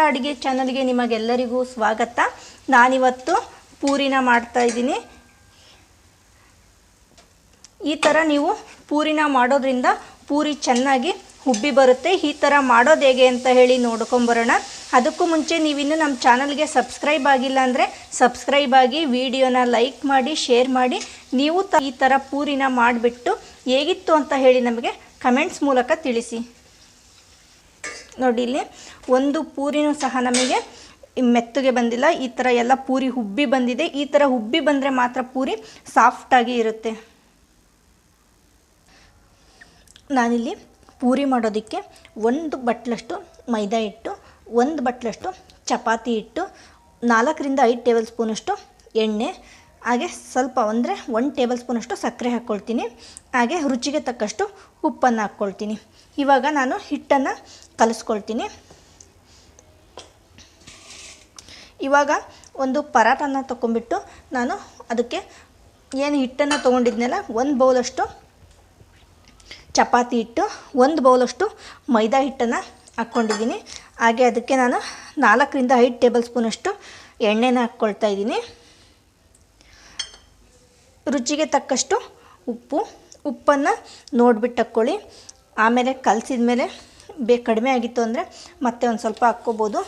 ಅಡುಗೆ ಚಾನಲ್ಗೆ ನಿಮಗೆಲ್ಲರಿಗೂ ಸ್ವಾಗತ. ನಾನಿವತ್ತು ಪೂರಿನ ಮಾಡ್ತಾ ಇದ್ದೀನಿ. ಈ ಥರ ನೀವು ಪೂರಿನ ಮಾಡೋದ್ರಿಂದ ಪೂರಿ ಚೆನ್ನಾಗಿ ಹುಬ್ಬಿ ಬರುತ್ತೆ. ಈ ಥರ ಮಾಡೋದು ಹೇಗೆ ಅಂತ ಹೇಳಿ ನೋಡ್ಕೊಂಬರೋಣ ಅದಕ್ಕೂ ಮುಂಚೆ ನೀವಿನ್ನೂ ನಮ್ಮ ಚಾನಲ್ಗೆ ಸಬ್ಸ್ಕ್ರೈಬ್ ಆಗಿಲ್ಲ ಅಂದರೆ ಸಬ್ಸ್ಕ್ರೈಬ್ ಆಗಿ ವಿಡಿಯೋನ ಲೈಕ್ ಮಾಡಿ, ಶೇರ್ ಮಾಡಿ. ನೀವು ಈ ಥರ ಪೂರಿನ ಮಾಡಿಬಿಟ್ಟು ಹೇಗಿತ್ತು ಅಂತ ಹೇಳಿ ನಮಗೆ ಕಮೆಂಟ್ಸ್ ಮೂಲಕ ತಿಳಿಸಿ. ನೋಡಿ ಇಲ್ಲಿ, ಒಂದು ಪೂರಿನೂ ಸಹ ನಮಗೆ ಮೆತ್ತಗೆ ಬಂದಿಲ್ಲ, ಈ ಥರ ಎಲ್ಲ ಪೂರಿ ಹುಬ್ಬಿ ಬಂದಿದೆ. ಈ ಥರ ಹುಬ್ಬಿ ಬಂದರೆ ಮಾತ್ರ ಪೂರಿ ಸಾಫ್ಟಾಗಿ ಇರುತ್ತೆ. ನಾನಿಲ್ಲಿ ಪೂರಿ ಮಾಡೋದಕ್ಕೆ ಒಂದು ಬಟ್ಲಷ್ಟು ಮೈದಾ ಹಿಟ್ಟು, ಒಂದು ಬಟ್ಲಷ್ಟು ಚಪಾತಿ ಹಿಟ್ಟು, ನಾಲ್ಕರಿಂದ ಐದು ಟೇಬಲ್ ಸ್ಪೂನಷ್ಟು ಎಣ್ಣೆ ಹಾಗೆ ಸ್ವಲ್ಪ ಅಂದರೆ ಒನ್ ಟೇಬಲ್ ಸ್ಪೂನಷ್ಟು ಸಕ್ಕರೆ ಹಾಕ್ಕೊಳ್ತೀನಿ. ಹಾಗೆ ರುಚಿಗೆ ತಕ್ಕಷ್ಟು ಉಪ್ಪನ್ನು ಹಾಕ್ಕೊಳ್ತೀನಿ. ಇವಾಗ ನಾನು ಹಿಟ್ಟನ್ನು ಕಲಿಸ್ಕೊಳ್ತೀನಿ. ಇವಾಗ ಒಂದು ಪರಾಟನ ತೊಗೊಂಬಿಟ್ಟು ನಾನು ಅದಕ್ಕೆ ಏನು ಹಿಟ್ಟನ್ನು ತೊಗೊಂಡಿದ್ನಲ್ಲ, ಒಂದು ಬೌಲಷ್ಟು ಚಪಾತಿ ಹಿಟ್ಟು, ಒಂದು ಬೌಲಷ್ಟು ಮೈದಾ ಹಿಟ್ಟನ್ನು ಹಾಕ್ಕೊಂಡಿದ್ದೀನಿ. ಹಾಗೆ ಅದಕ್ಕೆ ನಾನು ನಾಲ್ಕರಿಂದ ಐದು ಟೇಬಲ್ ಸ್ಪೂನಷ್ಟು ಎಣ್ಣೆನ ಹಾಕ್ಕೊಳ್ತಾ ಇದ್ದೀನಿ. ರುಚಿಗೆ ತಕ್ಕಷ್ಟು ಉಪ್ಪು, ಉಪ್ಪನ್ನು ನೋಡಿಬಿಟ್ಟು ಹಾಕ್ಕೊಳ್ಳಿ ಆಮೇಲೆ ಕಲಸಿದ ಮೇಲೆ ಬೇ ಕಡಿಮೆ ಆಗಿತ್ತು ಅಂದರೆ ಮತ್ತೆ ಒಂದು ಸ್ವಲ್ಪ ಹಾಕ್ಕೋಬೋದು.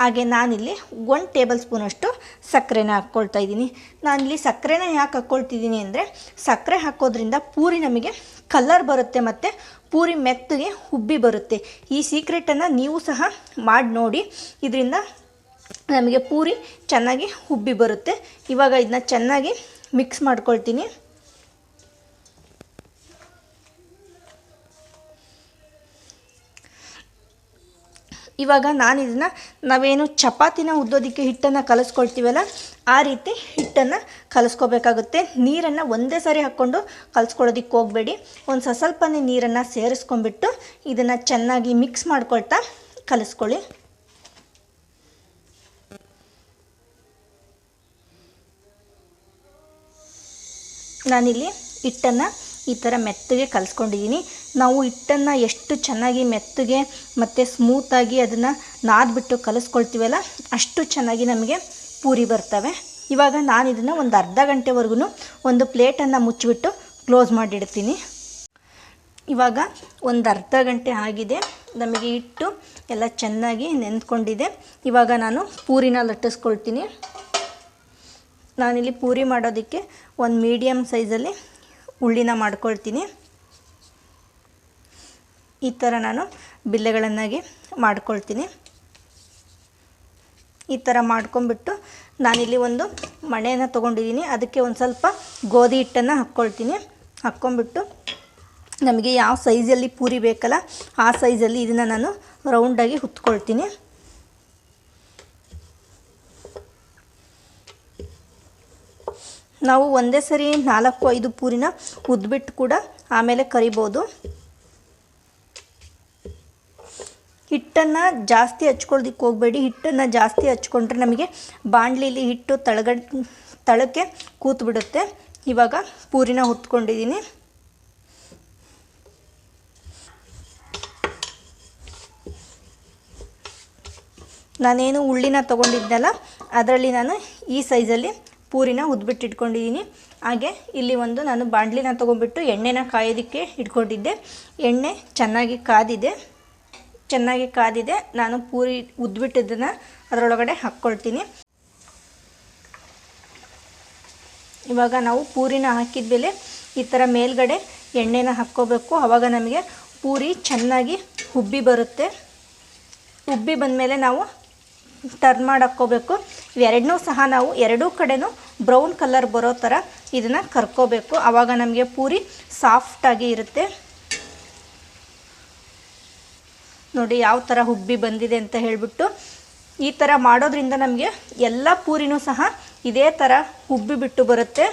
ಹಾಗೆ ನಾನಿಲ್ಲಿ ಒಂದು ಟೇಬಲ್ ಸ್ಪೂನಷ್ಟು ಸಕ್ಕರೆನ ಹಾಕ್ಕೊಳ್ತಾ ಇದ್ದೀನಿ. ನಾನಿಲ್ಲಿ ಸಕ್ಕರೆನ ಯಾಕೆ ಹಾಕ್ಕೊಳ್ತಿದ್ದೀನಿ ಅಂದರೆ ಸಕ್ಕರೆ ಹಾಕೋದ್ರಿಂದ ಪೂರಿ ನಮಗೆ ಕಲರ್ ಬರುತ್ತೆ ಮತ್ತು ಪೂರಿ ಮೆತ್ತಗೆ ಉಬ್ಬಿ ಬರುತ್ತೆ. ಈ ಸೀಕ್ರೆಟನ್ನು ನೀವು ಸಹ ಮಾಡಿ ನೋಡಿ. ಇದರಿಂದ ನಮಗೆ ಪೂರಿ ಚೆನ್ನಾಗಿ ಉಬ್ಬಿ ಬರುತ್ತೆ. ಇವಾಗ ಇದನ್ನ ಚೆನ್ನಾಗಿ ಮಿಕ್ಸ್ ಮಾಡ್ಕೊಳ್ತೀನಿ. ಇವಾಗ ನಾನು ಇದನ್ನು ನಾವೇನು ಚಪಾತಿನ ಉದ್ದೋದಕ್ಕೆ ಹಿಟ್ಟನ್ನು ಕಲಿಸ್ಕೊಳ್ತೀವಲ್ಲ, ಆ ರೀತಿ ಹಿಟ್ಟನ್ನು ಕಲಿಸ್ಕೋಬೇಕಾಗುತ್ತೆ. ನೀರನ್ನು ಒಂದೇ ಸಾರಿ ಹಾಕ್ಕೊಂಡು ಕಲಿಸ್ಕೊಳ್ಳೋದಕ್ಕೆ ಹೋಗಬೇಡಿ. ಒಂದು ಸ್ವಸ್ವಲ್ಪನೇ ಸ್ವಲ್ಪನೇ ನೀರನ್ನು ಸೇರಿಸ್ಕೊಂಡ್ಬಿಟ್ಟು ಇದನ್ನು ಚೆನ್ನಾಗಿ ಮಿಕ್ಸ್ ಮಾಡ್ಕೊಳ್ತಾ ಕಲಿಸ್ಕೊಳ್ಳಿ. ನಾನಿಲ್ಲಿ ಹಿಟ್ಟನ್ನು ಈ ಥರ ಮೆತ್ತಗೆ ಕಲಿಸ್ಕೊಂಡಿದ್ದೀನಿ. ನಾವು ಹಿಟ್ಟನ್ನು ಎಷ್ಟು ಚೆನ್ನಾಗಿ ಮೆತ್ತಗೆ ಮತ್ತು ಸ್ಮೂತಾಗಿ ಅದನ್ನು ನಾದ್ಬಿಟ್ಟು ಕಲಿಸ್ಕೊಳ್ತೀವಲ್ಲ, ಅಷ್ಟು ಚೆನ್ನಾಗಿ ನಮಗೆ ಪೂರಿ ಬರ್ತವೆ. ಇವಾಗ ನಾನು ಇದನ್ನು ಒಂದು ಅರ್ಧ ಗಂಟೆವರೆಗೂ ಒಂದು ಪ್ಲೇಟನ್ನು ಮುಚ್ಚಿಬಿಟ್ಟು ಕ್ಲೋಸ್ ಮಾಡಿಡ್ತೀನಿ. ಇವಾಗ ಒಂದು ಅರ್ಧ ಗಂಟೆ ಆಗಿದೆ. ನಮಗೆ ಹಿಟ್ಟು ಎಲ್ಲ ಚೆನ್ನಾಗಿ ನೆನೆದುಕೊಂಡಿದೆ ಇವಾಗ ನಾನು ಪೂರಿನ ಲಟ್ಟಿಸ್ಕೊಳ್ತೀನಿ. ನಾನಿಲ್ಲಿ ಪೂರಿ ಮಾಡೋದಕ್ಕೆ ಒಂದು ಮೀಡಿಯಮ್ ಸೈಜಲ್ಲಿ ಉಳ್ಳಿನ ಮಾಡ್ಕೊಳ್ತೀನಿ. ಈ ಥರ ನಾನು ಬಿಲ್ಲೆಗಳನ್ನಾಗಿ ಮಾಡ್ಕೊಳ್ತೀನಿ. ಈ ಥರ ಮಾಡ್ಕೊಂಬಿಟ್ಟು ನಾನಿಲ್ಲಿ ಒಂದು ಮಣೆಯನ್ನು ತೊಗೊಂಡಿದ್ದೀನಿ. ಅದಕ್ಕೆ ಒಂದು ಸ್ವಲ್ಪ ಗೋಧಿ ಹಿಟ್ಟನ್ನು ಹಾಕ್ಕೊಳ್ತೀನಿ. ಹಾಕ್ಕೊಂಬಿಟ್ಟು ನಮಗೆ ಯಾವ ಸೈಜಲ್ಲಿ ಪೂರಿ ಬೇಕಲ್ಲ ಆ ಸೈಜಲ್ಲಿ ಇದನ್ನು ನಾನು ರೌಂಡಾಗಿ ಹುತ್ಕೊಳ್ತೀನಿ. ನಾವು ಒಂದೇ ಸರಿ ನಾಲ್ಕು ಐದು ಪೂರಿನ ಉದ್ಬಿಟ್ಟು ಕೂಡ ಆಮೇಲೆ ಕರಿಬೋದು. ಹಿಟ್ಟನ್ನು ಜಾಸ್ತಿ ಹಚ್ಕೊಳ್ದಿಕ್ಕೆ ಹೋಗಬೇಡಿ. ಹಿಟ್ಟನ್ನು ಜಾಸ್ತಿ ಹಚ್ಕೊಂಡ್ರೆ ನಮಗೆ ಬಾಣಲಿಲಿ ಹಿಟ್ಟು ತಳಗಡ್ ತಳಕ್ಕೆ ಕೂತ್ಬಿಡುತ್ತೆ. ಇವಾಗ ಪೂರಿನ ಹೊತ್ಕೊಂಡಿದ್ದೀನಿ. ನಾನೇನು ಉಳ್ಳಿನ ತೊಗೊಂಡಿದ್ದೆಲ್ಲ, ಅದರಲ್ಲಿ ನಾನು ಈ ಸೈಜಲ್ಲಿ ಪೂರಿನ ಉದ್ಬಿಟ್ಟು ಇಟ್ಕೊಂಡಿದ್ದೀನಿ ಹಾಗೆ ಇಲ್ಲಿ ಒಂದು ನಾನು ಬಾಂಡ್ಲಿನ ತೊಗೊಂಡ್ಬಿಟ್ಟು ಎಣ್ಣೆನ ಕಾಯೋದಕ್ಕೆ ಇಟ್ಕೊಂಡಿದ್ದೆ. ಎಣ್ಣೆ ಚೆನ್ನಾಗಿ ಕಾದಿದೆ. ಚೆನ್ನಾಗಿ ಕಾದಿದೆ. ನಾನು ಪೂರಿ ಉದ್ಬಿಟ್ಟಿದ್ದನ್ನು ಅದರೊಳಗಡೆ ಹಾಕ್ಕೊಳ್ತೀನಿ. ಇವಾಗ ನಾವು ಪೂರಿನ ಹಾಕಿದ ಮೇಲೆ ಈ ಥರ ಮೇಲ್ಗಡೆ ಎಣ್ಣೆನ ಹಾಕ್ಕೋಬೇಕು. ಆವಾಗ ನಮಗೆ ಪೂರಿ ಚೆನ್ನಾಗಿ ಉಬ್ಬಿ ಬರುತ್ತೆ. ಉಬ್ಬಿ ಬಂದಮೇಲೆ ನಾವು ಟರ್ನ್ ಮಾಡಿ ಹಾಕ್ಕೋಬೇಕು ಇವೆರಡನ್ನೂ ಸಹ ನಾವು ಎರಡೂ ಕಡೆನೂ ಬ್ರೌನ್ ಕಲರ್ ಬರೋ ಥರ ಇದನ್ನು ಕರ್ಕೋಬೇಕು. ಆವಾಗ ನಮಗೆ ಪೂರಿ ಸಾಫ್ಟಾಗಿ ಇರುತ್ತೆ. ನೋಡಿ ಯಾವ ಥರ ಹುಬ್ಬಿ ಬಂದಿದೆ ಅಂತ ಹೇಳಿಬಿಟ್ಟು ಈ ಥರ ಮಾಡೋದ್ರಿಂದ ನಮಗೆ ಎಲ್ಲ ಪೂರಿನೂ ಸಹ ಇದೇ ಥರ ಹುಬ್ಬಿ ಬಿಟ್ಟು ಬರುತ್ತೆ.